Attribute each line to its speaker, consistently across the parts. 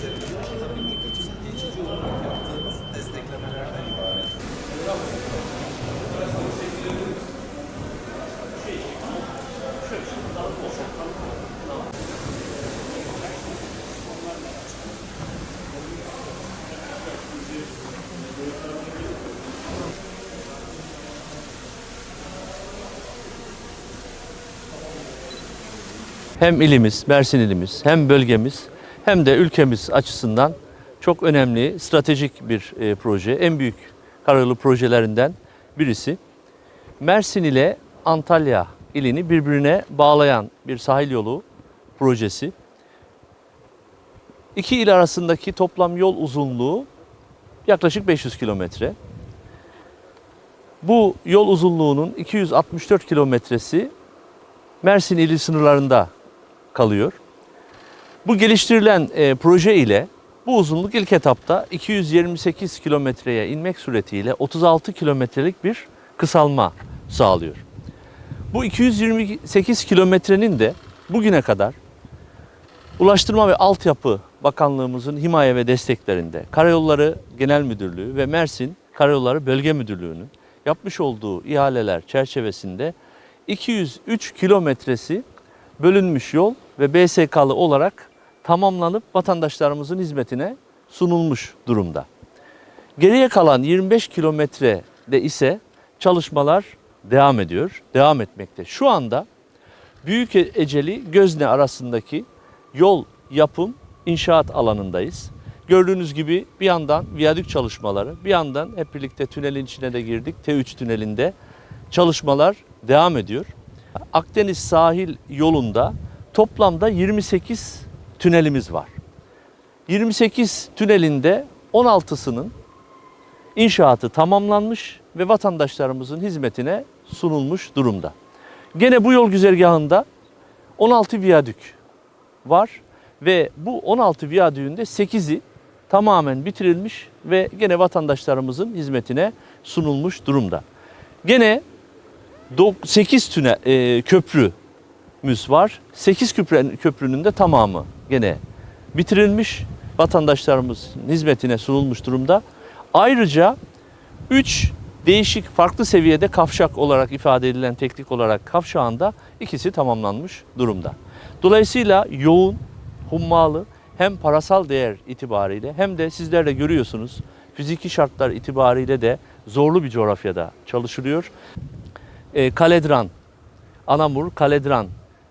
Speaker 1: üzerinde yaşatabilmek için geçici olarak yaptığımız desteklemelerden ibaret.
Speaker 2: hem ilimiz, Mersin ilimiz, hem bölgemiz hem de ülkemiz açısından çok önemli, stratejik bir e, proje. En büyük karayolu projelerinden birisi. Mersin ile Antalya ilini birbirine bağlayan bir sahil yolu projesi. İki il arasındaki toplam yol uzunluğu yaklaşık 500 kilometre. Bu yol uzunluğunun 264 kilometresi Mersin ili sınırlarında kalıyor. Bu geliştirilen e, proje ile bu uzunluk ilk etapta 228 kilometreye inmek suretiyle 36 kilometrelik bir kısalma sağlıyor. Bu 228 kilometrenin de bugüne kadar Ulaştırma ve Altyapı Bakanlığımızın himaye ve desteklerinde Karayolları Genel Müdürlüğü ve Mersin Karayolları Bölge Müdürlüğü'nün yapmış olduğu ihaleler çerçevesinde 203 kilometresi bölünmüş yol ve BSK'lı olarak tamamlanıp vatandaşlarımızın hizmetine sunulmuş durumda. Geriye kalan 25 kilometrede ise çalışmalar devam ediyor, devam etmekte. Şu anda Büyük Eceli Gözne arasındaki yol yapım inşaat alanındayız. Gördüğünüz gibi bir yandan viyadük çalışmaları, bir yandan hep birlikte tünelin içine de girdik. T3 tünelinde çalışmalar devam ediyor. Akdeniz sahil yolunda toplamda 28 tünelimiz var. 28 tünelinde 16'sının inşaatı tamamlanmış ve vatandaşlarımızın hizmetine sunulmuş durumda. Gene bu yol güzergahında 16 viyadük var ve bu 16 viyadüğün de 8'i tamamen bitirilmiş ve gene vatandaşlarımızın hizmetine sunulmuş durumda. Gene 8 tünel e, köprümüz var. 8 köprü, köprünün de tamamı gene bitirilmiş. Vatandaşlarımızın hizmetine sunulmuş durumda. Ayrıca 3 değişik farklı seviyede kavşak olarak ifade edilen teknik olarak kavşağında ikisi tamamlanmış durumda. Dolayısıyla yoğun, hummalı hem parasal değer itibariyle hem de sizler de görüyorsunuz fiziki şartlar itibariyle de zorlu bir coğrafyada çalışılıyor. E, Kaledran, Anamur, Kaledran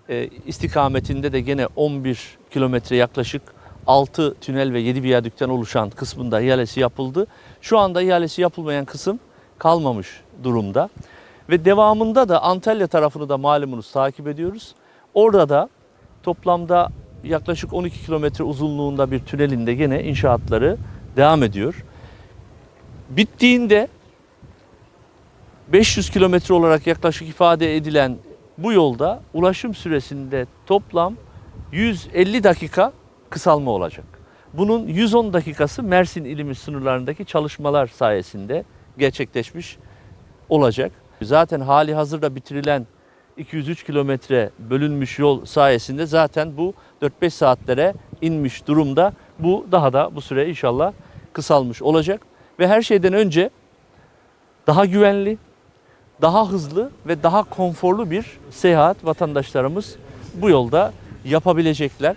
Speaker 2: e, istikametinde de gene 11 kilometre yaklaşık 6 tünel ve 7 viyadükten oluşan kısmında ihalesi yapıldı. Şu anda ihalesi yapılmayan kısım kalmamış durumda. Ve devamında da Antalya tarafını da malumunuz takip ediyoruz. Orada da toplamda yaklaşık 12 kilometre uzunluğunda bir tünelinde gene inşaatları devam ediyor. Bittiğinde 500 kilometre olarak yaklaşık ifade edilen bu yolda ulaşım süresinde toplam 150 dakika kısalma olacak. Bunun 110 dakikası Mersin ilimiz sınırlarındaki çalışmalar sayesinde gerçekleşmiş olacak. Zaten hali hazırda bitirilen 203 kilometre bölünmüş yol sayesinde zaten bu 4-5 saatlere inmiş durumda. Bu daha da bu süre inşallah kısalmış olacak. Ve her şeyden önce daha güvenli, daha hızlı ve daha konforlu bir seyahat vatandaşlarımız bu yolda yapabilecekler.